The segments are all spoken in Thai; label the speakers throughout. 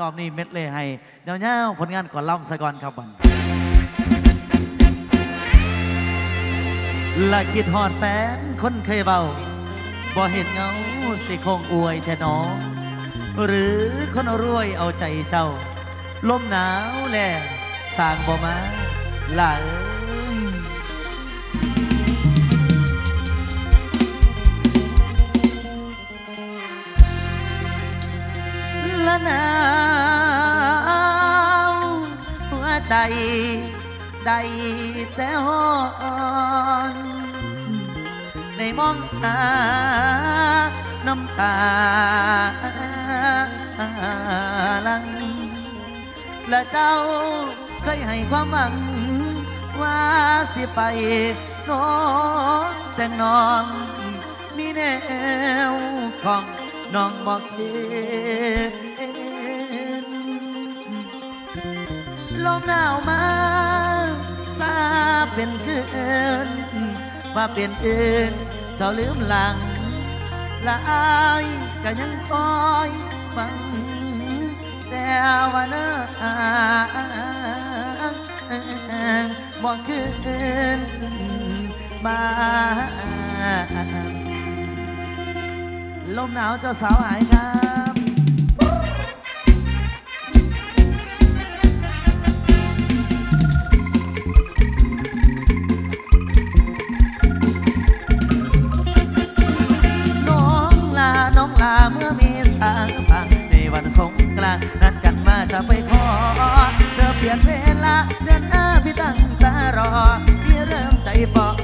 Speaker 1: รอบนี้เม็ดเลยให้เดี๋ยวเนี้ผลงานก่อนล่ำสะก่อนครับบันละคิดหอดแฟนคนเคยเบาบ่เห็นเงาสิคงอวยแท่น้องหรือคนรวยเอาใจเจ้า ลมหนาวแลสร้างบ่มาล่ะเอ้ หนาวหัวใจได้แต่หอนในมองหาน้ำตาลัง และเจ้าเคยให้ความหวัง ว่าสิไปน้องแต่งนองมีแนวของ น้องบอกเห็นลมหนาวมาซาเป็นคืนว่าเป็นอื่นเจ้าลืมหลังละอายก็ยังคอยฟังแต่ว่าเนอบอกคืนบ้าน ลมหนาวเจ้าสาวหายครับน้องลาน้องลาเมื่อมีสาฟังในวันสงกรานต์นัดกันมาจะไปขอเธอเปลี่ยนเวลาเดือนหน้าพี่ตั้งตารอพี่เริ่มใจปอพอรอ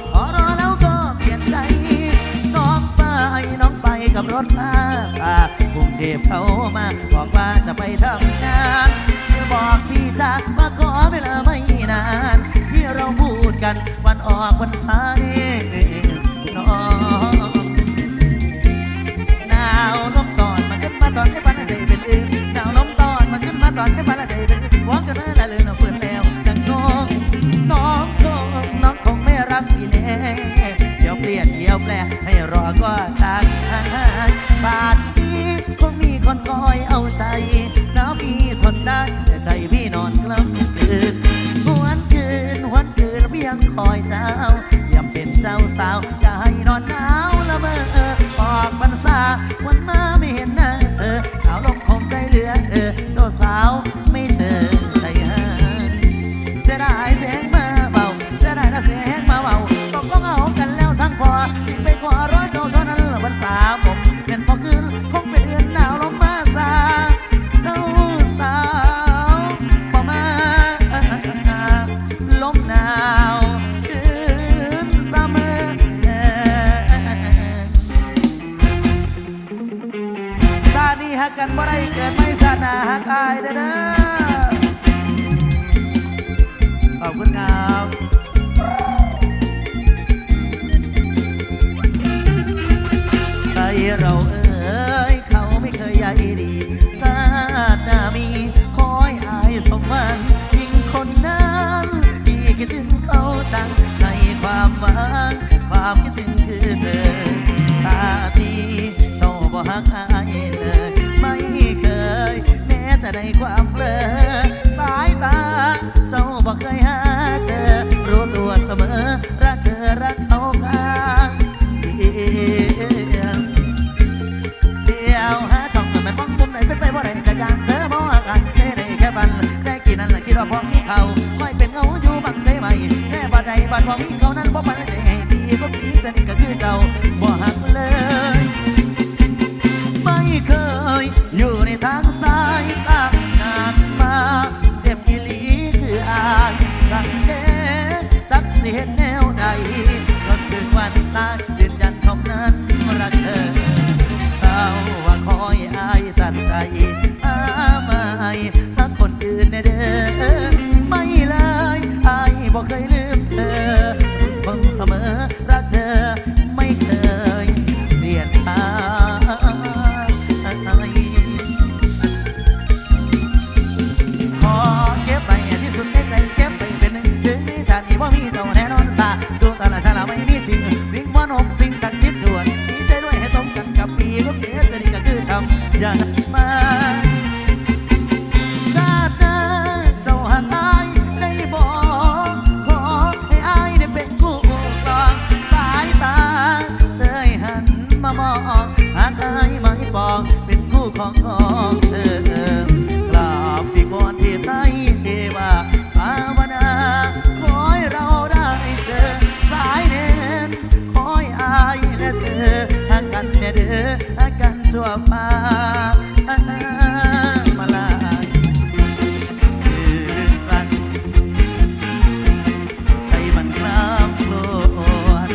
Speaker 1: ถมาพากรุงเทพเขามาบอกว่าจะไปทำงานเธอบอกพี่จะมาขอเวลาไม่นาน ที่เราพูดกันวันออกวันสายน้องหนาวลมตอนมันขึ้นมาตอนให้ปันใจเป็นอื่นหนาวลมตอนมันขึ้นมาตอนให้ปันใจ สาว ซาดีฮักกันบ่ได้เกิดไม่ซาหนาฮักอายเด้อเด้อขอบคุณครับใจเราเอ้ยเขาไม่เคยใยดีชาติหน้ามีคอยอายสมหวังยิ่งคนนั้นที่คิดถึงเขาจังในความหวังความคิดถึง ดใดบาดพอมีเขานั้นเพราะมันใจให้ดีก็ดีแต่นี่ก็คือเจ้าบ่หักเลย ไม่เคยอยู่ในทางสายตานานมา เจ็บอีหลีคืออายสังเกตจักเสียแนวใดจนถึงวันตายยืนยันคำนั้นรักเธอเศร้าว่าคอยอายตัดใจ อาการชั่วฟ้าอนมาลายฝันใช่บันกล้ามโลด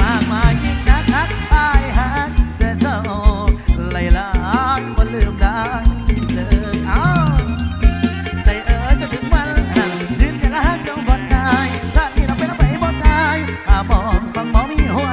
Speaker 1: มากมายยิ่งนักทักอายหาแต่เจ้าไหลลานบ่ลืมดัเดิมเอาใจเอ๋จะถึงวันนั้นยืนยันรัเจ้าบ่ได้ชาดีเราไปแล้ไปบ่ได้อาบอมสังบ่มีหัว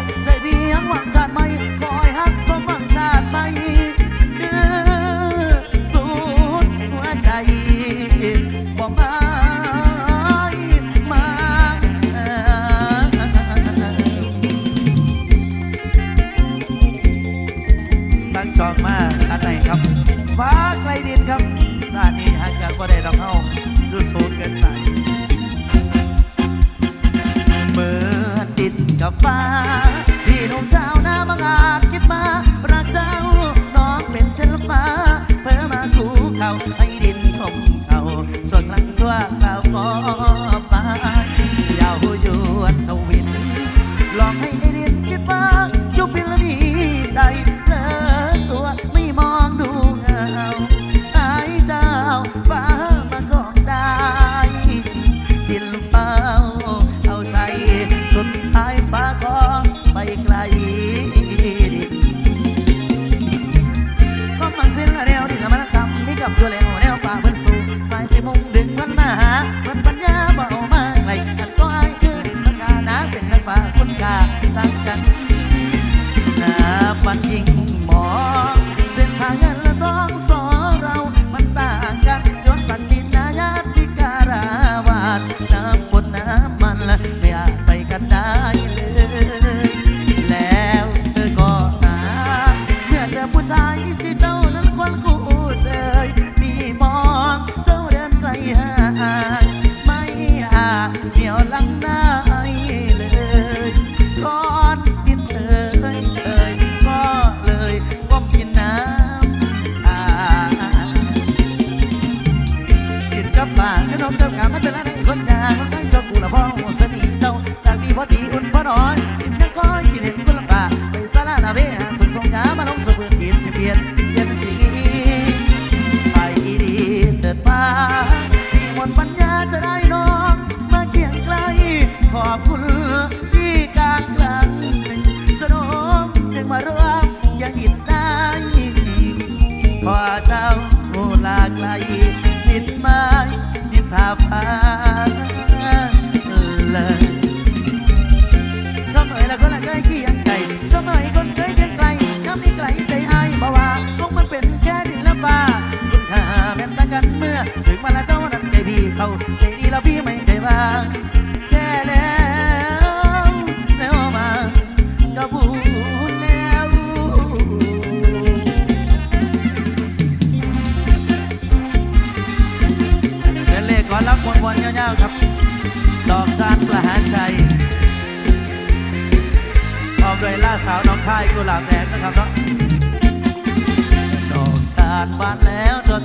Speaker 1: ับฟ้า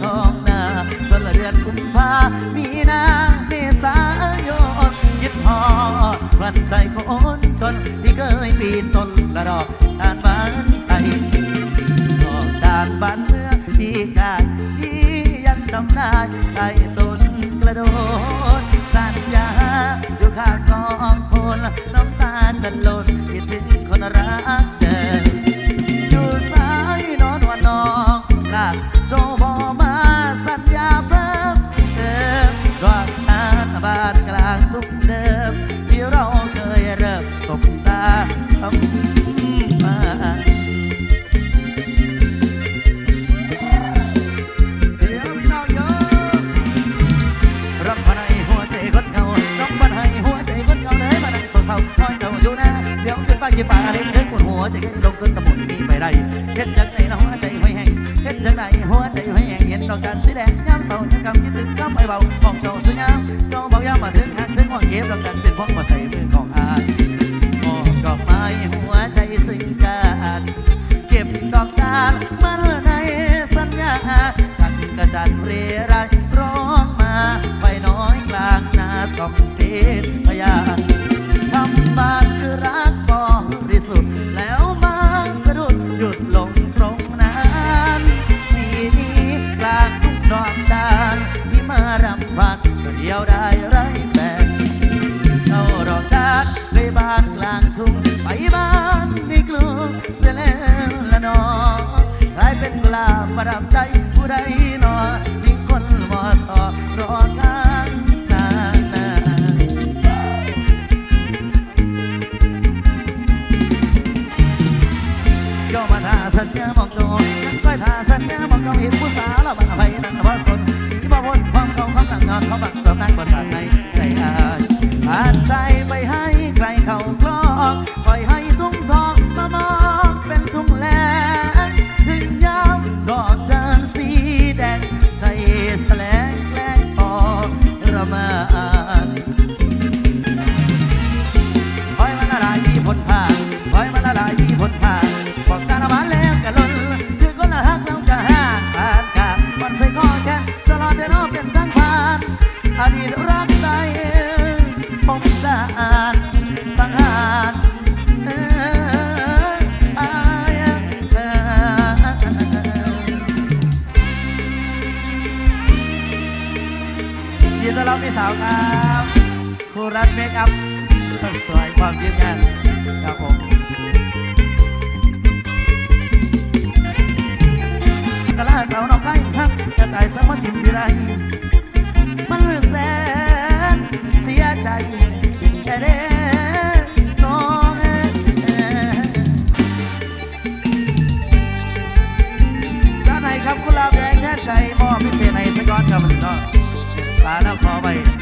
Speaker 1: ทองนาต้นเดือนคุมพามีนาเมษายนยิบหอดวันใจคนจนที่เคยปีนต้นละดอกชานบ้านไทยดอกชานบ้านเมื่อพี่กายพี่ยังจำได้ใต้ต้นกระโดดสัญญาอยู่ข้างกองคนน้ำตาจะหล่น ใจห้อยแหงเฮ็ดจังไดหัวใจห้อยแหงเห็นดอกจันสีแดงยามเสาร์ยามกำคิดถึงก้ามไอเบาของเก่าสวยงามเจ้าเบ่ยามมาถึงหักถึงห้องเก็บดอกจันเป็นพวงมาใส่มือของอายมองกอกไม้หัวใจสิงกาดเก็บดอกจันมันในสัญญาจันกระจันเรไรร้องมาไปน้อยกลางนาต้องเดินพยานทำบาปคือรักบริสุทธิ์แล้ว สัญญามองโดนค่อยทาสัญญามองเขาเห็นผู้สาวเราบังอภันั่งพระสนหนีบ่พ้นความเขาคขาตั้งนอนเขาบังตับนั่งประสาทในใจอายผ่านใจไปให้ใครเขาคล้อ ดีต้อนรับพี่สาวครับครูรัตเมคอัพสวยความยืดงานครับผมกะลาสาวน้องไผ่พักกระต่ายสาวมาถิ่มดีไรมันลือแสนเสียใจแค่เด้น้องชาหนครับคุณลาบ แล้วขอไว้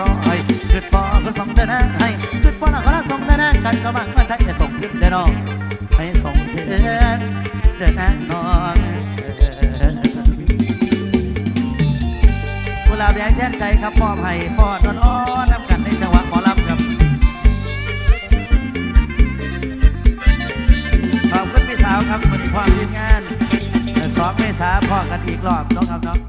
Speaker 1: รอยขึ้นปอก็ส่งเดินให้ขึ้นปอแล้วก็ละส่งเดินกันก็บังมาใจจะส่งขึ้นเดินนองให้ส่งขึ้นเดินน้องกุหลาบแดงแท่นใจครับพ่อไผ่พ่อนอนอ้อนน้ำกันในจังหวะหมอลำครับขอบคุณพี่สาวครับวันนี้ความทีมงานสองเมษาพ่อกันอีกรอบน้องครับน้อง